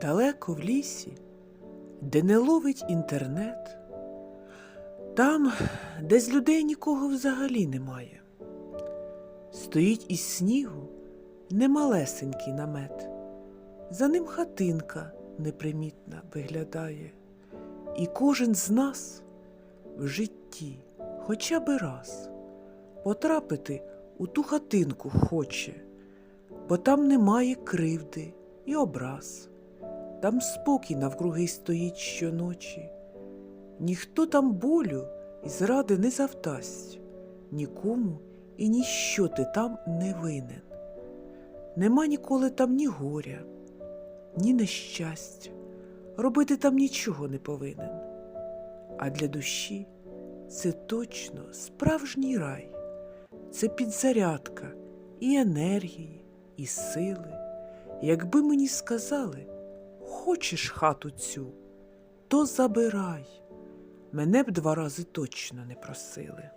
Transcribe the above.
далеко в лісі, де не ловить інтернет, там, де з людей нікого взагалі немає, стоїть із снігу немалесенький намет, за ним хатинка непримітна виглядає, і кожен з нас в житті хоча би раз потрапити у ту хатинку хоче, бо там немає кривди і образ, там спокій навкруги стоїть щоночі, ніхто там болю і зради не завдасть, нікому і ніщо ти там не винен. Нема ніколи там ні горя, ні нещастя, робити там нічого не повинен. А для душі це точно справжній рай, це підзарядка і енергії, і сили. Якби мені сказали, хочеш хату цю, то забирай. Мене б два рази точно не просили.